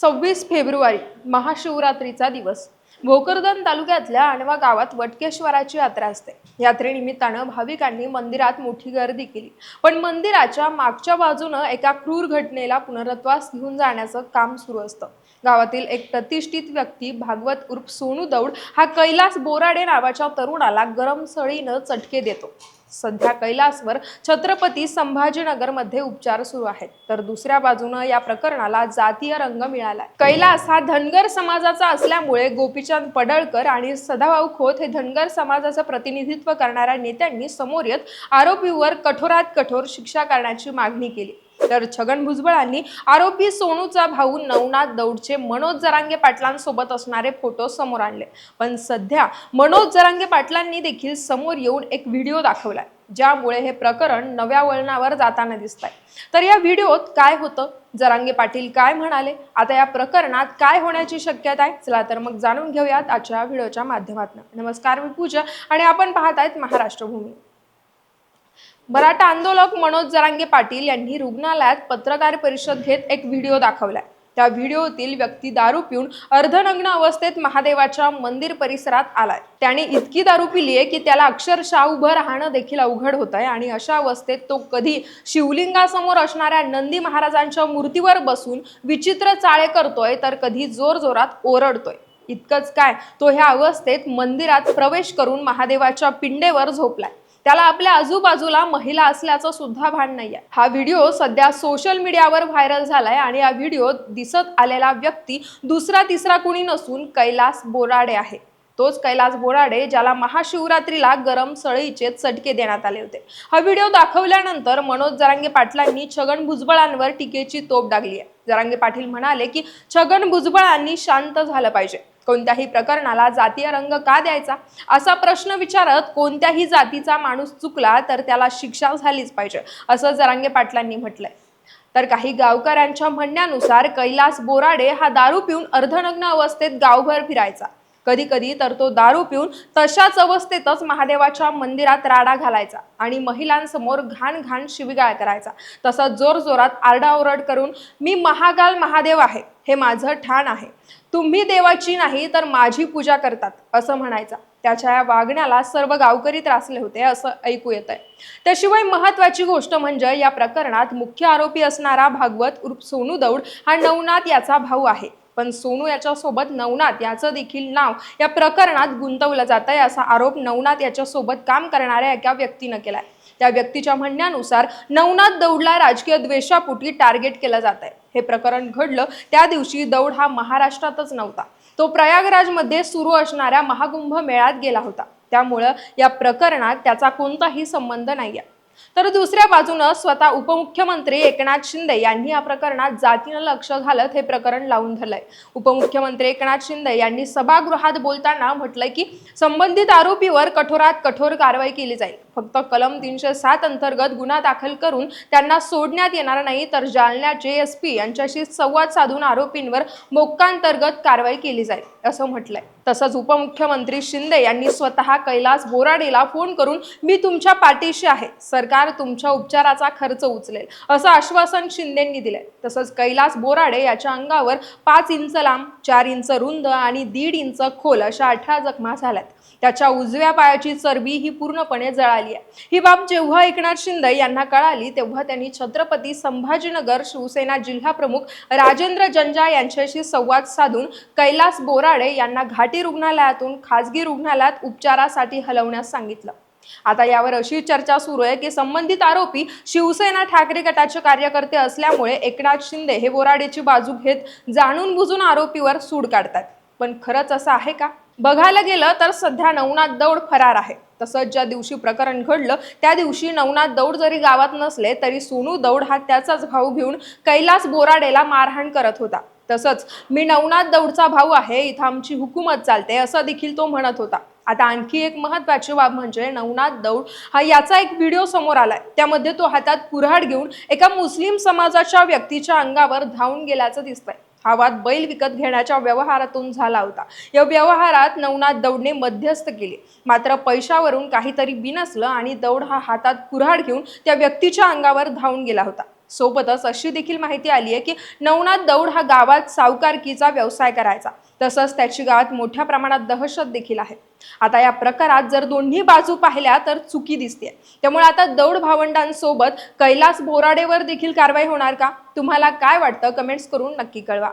सव्वीस फेब्रुवारी महाशिवरात्रीचा दिवस. भोकरदन तालुक्यातल्या आणवा गावात वटकेश्वराची यात्रा असते. यात्रेनिमित्तानं भाविकांनी मंदिरात मोठी गर्दी केली. पण मंदिराच्या मागच्या बाजूनं एका क्रूर घटनेला पुनरुत्वास घेऊन जाण्याचं काम सुरू असतं. गावातील एक प्रतिष्ठित व्यक्ती भागवत उर्फ सोनू दौड हा कैलास बोराडे नावाच्या तरुणाला गरम सळीनं चटके देतो. सध्या कैलासवर छत्रपती संभाजीनगरमध्ये उपचार सुरू आहेत. तर दुसऱ्या बाजूनं या प्रकरणाला जातीय रंग मिळाला कैलास हा धनगर समाजाचा असल्यामुळे गोपीचंद पडळकर आणि सदाभाऊ खोत हे धनगर समाजाचं प्रतिनिधित्व करणाऱ्या नेत्यांनी समोर येत आरोपीवर कठोरात कठोर शिक्षा करण्याची मागणी केली. तर छगन भुजबळांनी आरोपी सोनूचा भाऊ नवनाथ दौडचे मनोज जरांगे पाटलांसोबत असणारे फोटो समोर आणले. पण सध्या मनोज जरांगे पाटलांनी देखील समोर येऊन एक व्हिडिओ दाखवलाय ज्यामुळे हे प्रकरण नव्या वळणावर जाताना दिसत आहे तर या व्हिडिओत काय होतं? जरांगे पाटील काय म्हणाले? आता या प्रकरणात काय होण्याची शक्यता आहे? चला तर मग जाणून घेऊयात आजच्या व्हिडिओच्या माध्यमातून. नमस्कार मी पूजा आणि आपण पाहत आहेत महाराष्ट्र भूमी मराठा आंदोलक मनोज जरांगे पाटील यांनी रुग्णालयात पत्रकार परिषद घेत एक व्हिडिओ दाखवलाय. त्या व्हिडिओतील व्यक्ती दारू पिऊन अर्धनग्न अवस्थेत महादेवाच्या मंदिर परिसरात आलाय. त्याने इतकी दारू पिली आहे की त्याला अक्षरशः उभं राहणं देखील अवघड होत आहे आणि अशा अवस्थेत तो कधी शिवलिंगासमोर असणाऱ्या नंदी महाराजांच्या मूर्तीवर बसून विचित्र चाळे करतोय तर कधी जोर जोरात ओरडतोय. इतकंच काय तो ह्या अवस्थेत मंदिरात प्रवेश करून महादेवाच्या पिंडेवर झोपलाय. त्याला आपल्या आजूबाजूला महिला असल्याचं सुद्धा भान नाहीये. हा व्हिडिओ सध्या सोशल मीडियावर व्हायरल झालाय आणि या व्हिडिओत दिसत आलेला व्यक्ती दुसरा तिसरा कुणी नसून कैलास बोराडे आहे. तोच कैलास बोराडे ज्याला महाशिवरात्रीला गरम सळईचे चटके देण्यात आले होते. हा व्हिडिओ दाखवल्यानंतर मनोज जरांगे पाटलांनी छगन भुजबळांवर टीकेची तोप डागली आहे जरांगे पाटील म्हणाले की छगन भुजबळांनी शांत झालं पाहिजे. कोणत्याही प्रकरणाला जातीय रंग का द्यायचा? असा प्रश्न विचारत कोणत्याही जातीचा माणूस चुकला तर त्याला शिक्षा झालीच पाहिजे असं जरांगे पाटलांनी म्हटलंय. तर काही गावकऱ्यांच्या म्हणण्यानुसार कैलास बोराडे हा दारू पिऊन अर्धनग्न अवस्थेत गावभर फिरायचा. कधी कधी तर तो दारू पिऊन तशाच अवस्थेतच महादेवाच्या मंदिरात राडा घालायचा आणि महिलांसमोर घाण घाण शिविगाळ करायचा. तसा जोर जोरात आरडाओरड करून मी महागाल महादेव आहे. हे माझं ठाण आहे. तुम्ही देवाची नाही तर माझी पूजा करतात असं म्हणायचा. त्याच्या या वागण्याला सर्व गावकरी त्रासले होते असं ऐकू येत आहे त्याशिवाय महत्वाची गोष्ट म्हणजे या प्रकरणात मुख्य आरोपी असणारा भागवत उर्फ सोनू दौड हा नवनाथ याचा भाऊ आहे. पण सोनू याच्यासोबत नवनाथ याचं देखील नाव या प्रकरणात गुंतवलं जात आहे असा आरोप नवनाथ याच्यासोबत काम करणाऱ्या एका व्यक्तीनं आहे त्या व्यक्तीच्या म्हणण्यानुसार नवनाथ दौडला राजकीय द्वेषापोटी टार्गेट केलं जात आहे हे प्रकरण घडलं त्या दिवशी दौड हा महाराष्ट्रातच नव्हता. तो प्रयागराजमध्ये सुरू असणाऱ्या महाकुंभ मेळ्यात गेला होता. त्यामुळं या प्रकरणात त्याचा कोणताही संबंध नाही आहे तर दुसऱ्या बाजूनं स्वतः उपमुख्यमंत्री एकनाथ शिंदे यांनी या प्रकरणात जातीनं लक्ष घालत हे प्रकरण लावून धरलंय. उपमुख्यमंत्री एकनाथ शिंदे यांनी सभागृहात बोलताना म्हटलंय की संबंधित आरोपीवर कठोरात कठोर कारवाई केली जाईल. फक्त कलम तीनशे सात अंतर्गत गुन्हा दाखल करून त्यांना सोडण्यात येणार नाही तर जालन्याचे एस पी यांच्याशी संवाद साधून आरोपींवर मोक्कांतर्गत कारवाई केली जाईल असं म्हटलंय. तसंच उपमुख्यमंत्री शिंदे यांनी स्वतः कैलास बोराडेला फोन करून मी तुमच्या पाठीशी आहे. सरकार तुमच्या उपचाराचा खर्च उचलेल. असं आश्वासन शिंदेंनी दिलंय. तसंच कैलास बोराडे याच्या अंगावर पाच इंच लांब चार इंच रुंद आणि दीड इंच खोल अशा अठरा जखमा झाल्यात. त्याच्या उजव्या पायाची चरबी ही पूर्णपणे जळाली आहे ही बाब जेव्हा एकनाथ शिंदे यांना कळाली तेव्हा त्यांनी छत्रपती संभाजीनगर शिवसेना जिल्हा प्रमुख राजेंद्र जंजा यांच्याशी संवाद साधून कैलास बोराडे यांना घाटी रुग्णालयातून खाजगी रुग्णालयात उपचारासाठी हलवण्यास सांगितलं. आता यावर अशी चर्चा सुरू आहे की संबंधित आरोपी शिवसेना ठाकरे गटाचे कार्यकर्ते असल्यामुळे एकनाथ शिंदे हे बोराडेची बाजू घेत जाणून बुजून आरोपीवर सूड काढतात. पण खरंच असं आहे का? बघायला गेलं तर सध्या नवनाथ दौड फरार आहे. तसंच ज्या दिवशी प्रकरण घडलं त्या दिवशी नवनाथ दौड जरी गावात नसले तरी सोनू दौड हा त्याचाच भाऊ घेऊन कैलास बोराडेला मारहाण करत होता. तसंच मी नवनाथ दौडचा भाऊ आहे इथं आमची हुकूमत चालते असं देखील तो म्हणत होता. आता आणखी एक महत्वाची बाब म्हणजे नवनाथ दौड हा याचा एक व्हिडिओ समोर आलाय. त्यामध्ये तो हातात कुऱ्हाड घेऊन एका मुस्लिम समाजाच्या व्यक्तीच्या अंगावर धावून गेल्याचं दिसतंय. हा वाद बैल विकत घेण्याच्या व्यवहारातून झाला होता. या व्यवहारात नवनाथ दौडने मध्यस्थ केले. मात्र पैशावरून काहीतरी बिनसलं आणि दौड हा हातात कुऱ्हाड घेऊन त्या व्यक्तीच्या अंगावर धावून गेला होता. सोबतच अशी देखील माहिती आली आहे की नवनाथ दौड हा गावात सावकारकीचा व्यवसाय करायचा. तसंच त्याची गावात मोठ्या प्रमाणात दहशत देखील आहे. आता या प्रकारात जर दोन्ही बाजू पाहिल्या तर चुकी दिसते त्यामुळे आता दौड भावंडांसोबत कैलास बोराडेवर देखील कारवाई होणार का? तुम्हाला काय वाटतं? कमेंट्स करून नक्की कळवा.